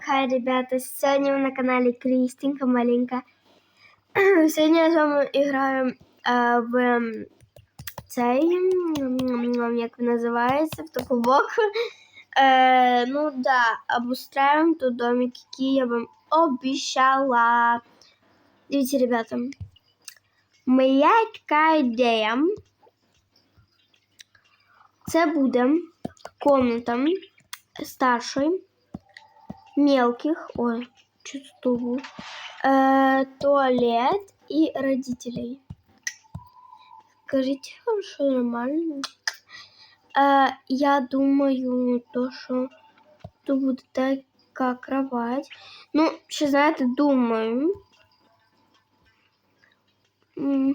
Хай, ребята! Сегодня мы на канале Кристинка маленькая. Сегодня я с вами играю э, в цей, як називається, в таку боку. Е, ну да, обустраиваем тут домик, який я вам обіцяла. Дивіться, ребята. Моя така ідея. Це буде комната старшої мелких, ой, что э, туалет и родителей. Скажите, что нормально? Э, я думаю, то, что тут будет такая кровать. Ну, ще знаете, думаю.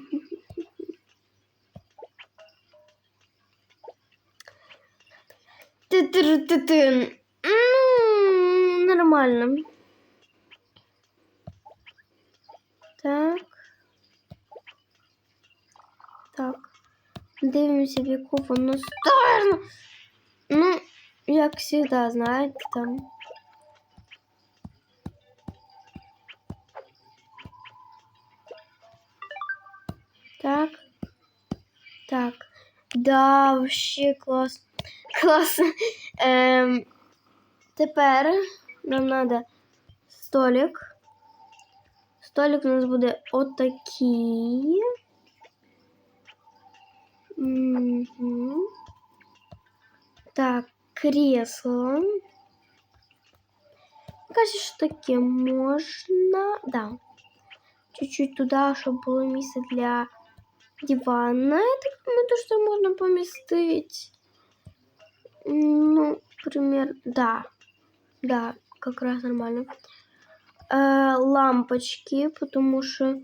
Ты-ты-ты-ты. Нормально. Так. Так. Дивимося, в яку воно сторону. Ну, як завжди, знаєте, там. Так. Так. Да, вообще класс. Класс. Ем, Тепер нам треба столик. Столик у нас буде отакий. Угу. Так, кресло. Кажется, что таке можна. Да. Чуть-чуть туда, чтобы было место для дивана. Я так думаю, то, что можно поместить. Ну, пример, да. Да, как раз нормально. Э, лампочки, потому что,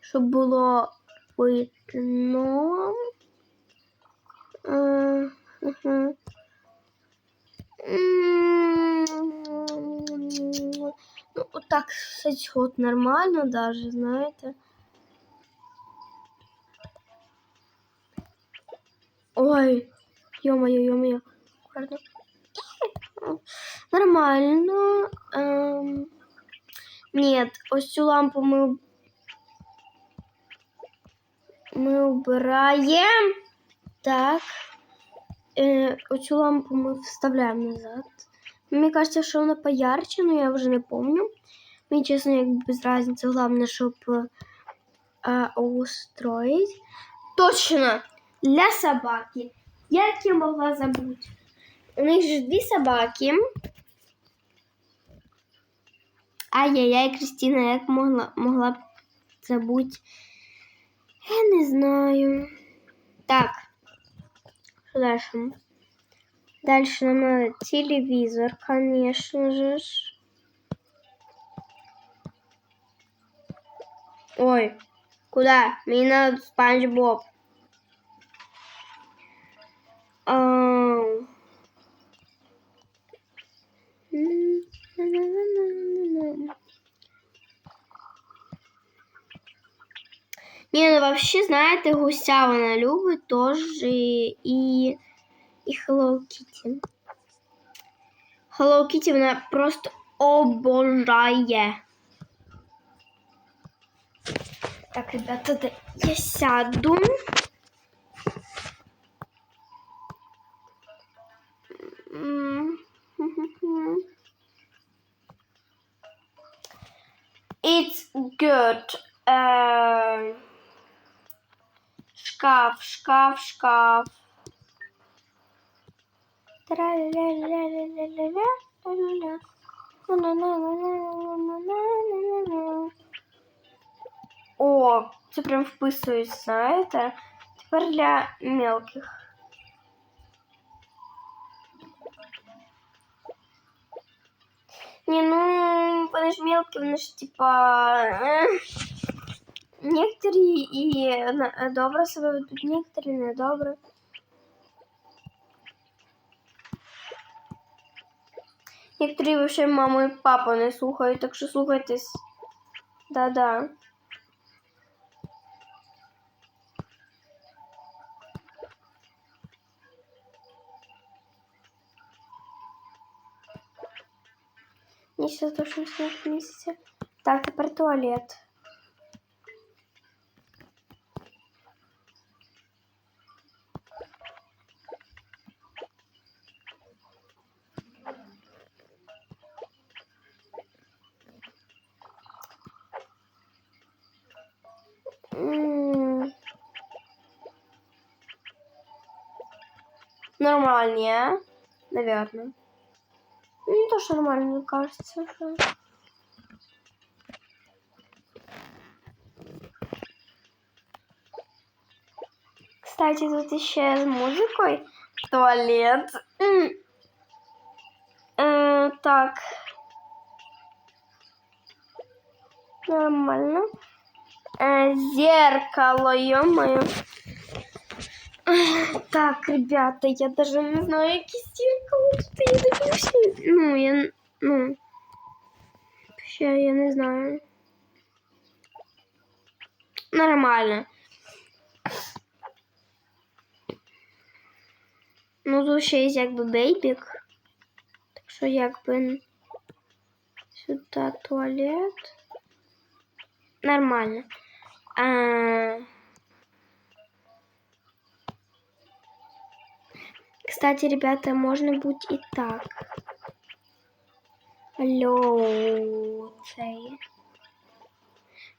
чтобы было видно. Э, угу. Ну, вот так сойдет нормально даже, знаете. Ой, ё-моё, ё-моё. Нормально. Ем... Нет, ось цю лампу ми ми убираємо. Так. Е, оцю лампу ми вставляємо назад. Мені кажется, що вона поярче, но я вже не помню. Мені, чесно, як без разницы. Главное, щоб е, устроить. Точно! Для собаки. Як я могла забути? У них же дві собаки. Ай-яй-яй, Кристина, як могла могла б забути? Я не знаю. Так. Что дальше? Дальше нам надо телевизор, конечно же. Ой, куда? Мне надо спанч Боб. Ні, ну взагалі, знаєте, гуся вона любить теж і і Hello Kitty. Hello Kitty вона просто обожає. Так, ребята, я сяду. It's good. шкаф, шкаф, шкаф. О, це прям вписується, знаєте? Тепер для мелких. Не, ну, вони ж мелкі, вони ж типа... Некоторые и добре себе ведуть, некоторі не добре. Некоторые вообще маму и папу не слухають, так що слухайтесь. Да-да. Місяць до 16 місяця. Так, тепер туалет. Нормальнее, наверное. Ну, тоже нормально, мне кажется. Что... Кстати, тут еще с музыкой туалет. Э, так. Нормально. Э, зеркало, ё-моё. Так, ребята, я даже не знаю, які зеркало тут я дивлюся. Ну, я, ну, ще я не знаю. Нормально. Ну, тут ще є якби бейбік. Так що якби сюди туалет. Нормально. А... Кстати, ребята, можно быть и так. Алло, цей.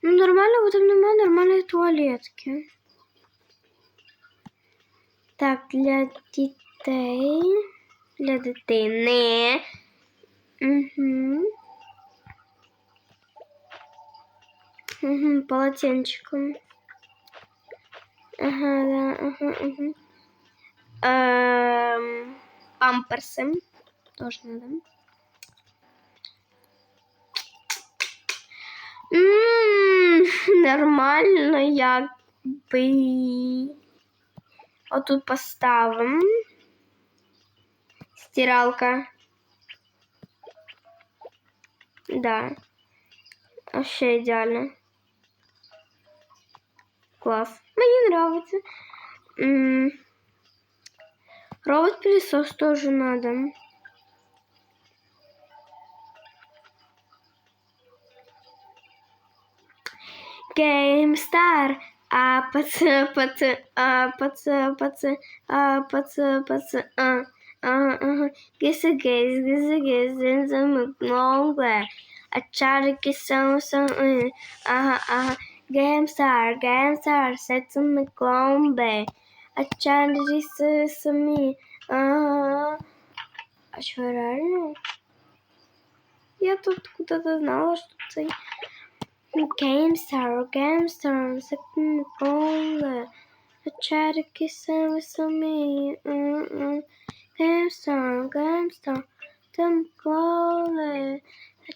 Ну, нормально, вот там нема нормальної туалетки. Так, для дітей. Для дитини. Угу. Угу, полотенчиком. Ага, да, ага, ага. Эм, памперсы. Тоже надо. М, Нормально, якби. Отут поставим. Стиралка. Да. Вообще идеально. Класс. Мне нравится. М, Робот-пылесос тоже надо. GameStar. А, пац, пац, а, пац, пац, а, пац, пац, а. Ага, ага. Гиса гейс, гиса гейс, зензам, много. А чарики сам, сам, ага, ага. GameStar, GameStar, сетсам, кломбе. А чарики сами, ага. А что, реально? Я тут куда-то знала, что це GameStar, GameStar, секунд поле. Чарики самі самі. м-м. GameStar, GameStar, там коле.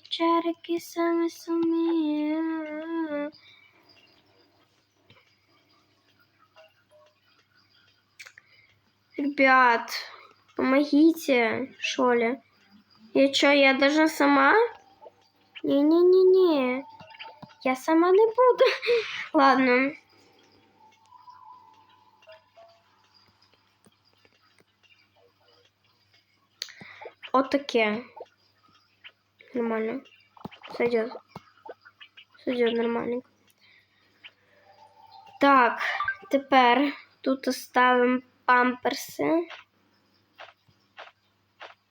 Чарики самі самі. м-м. Ребят, помогите, что ли? Я что, я даже сама? Не-не-не-не. Я сама не буду. Ладно. Отаке. Нормально. Сойдет. Сойдет нормально. Так, тепер тут оставимо памперси.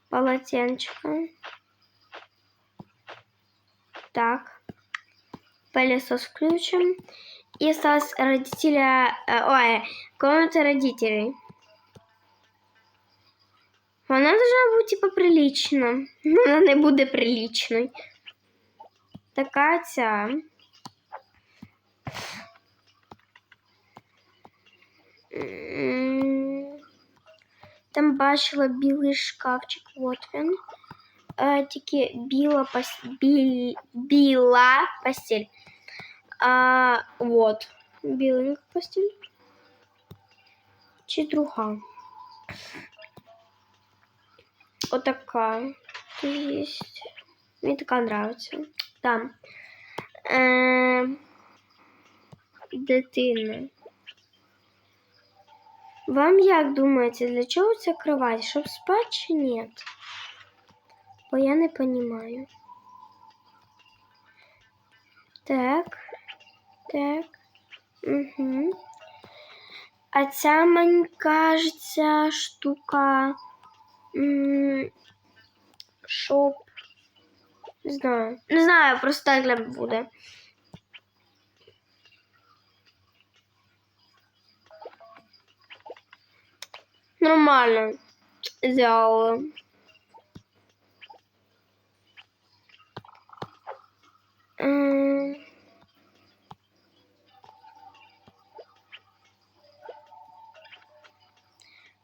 Полотенчика. Так. Пылесос включим. И осталось родителя... э, ой, комната родителей. Вона должна бути типа прилічна. Вона не буде прилічною. Така ця. М, Там бачила білий шкафчик, от він. Е, тільки біла пос... біль... біла постіль. А, вот. Біленька постіль. Чи друга? Вот такая есть. Мне такая нравится. Да. Эм, Дитина. Вам як думаєте, для чего ця кровать? Щоб спать чи нет? Бо я не понимаю. Так. Так. Угу. А ця, мені кажеться, штука. Щоб. Не знаю. Не знаю, просто так буде. Нормально. Взяла. М.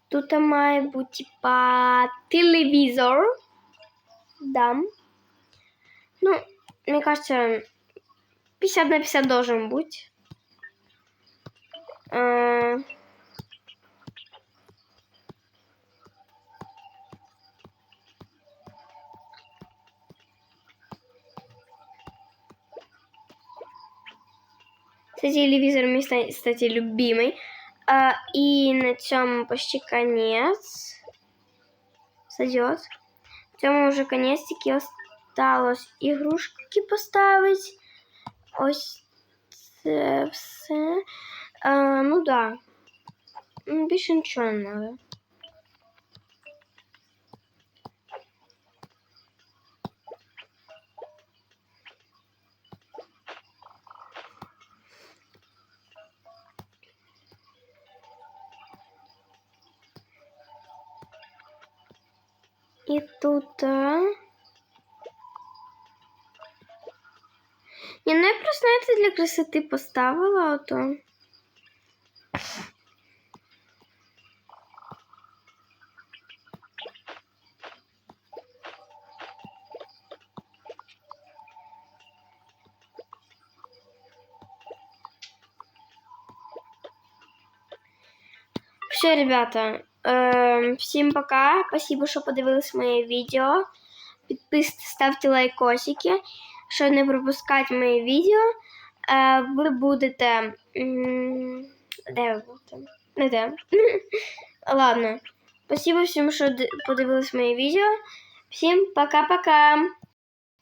Тут має бути типа телевізор. Да. Ну, мне кажется, 50 на 50 должен быть. Це телевізор мій, ста- кстати, любимый. А, и на цьому почти конец. Сойдет. В цьому вже конець тільки осталось ігрушки поставить. Ось це все. А, ну да. М, Більше нічого не треба. І тут. а, Ні, ну я просто знаєте, для красоти поставила ото. Все, ребята, ем, всім пока. Спасибо, що подивились моє відео. Підписуйтесь, ставте лайкосики, щоб не пропускати мої відео. Е, ви будете. Де ви будете? Не де. Ладно. Спасибо всім, що подивились моє відео. Всім пока-пока.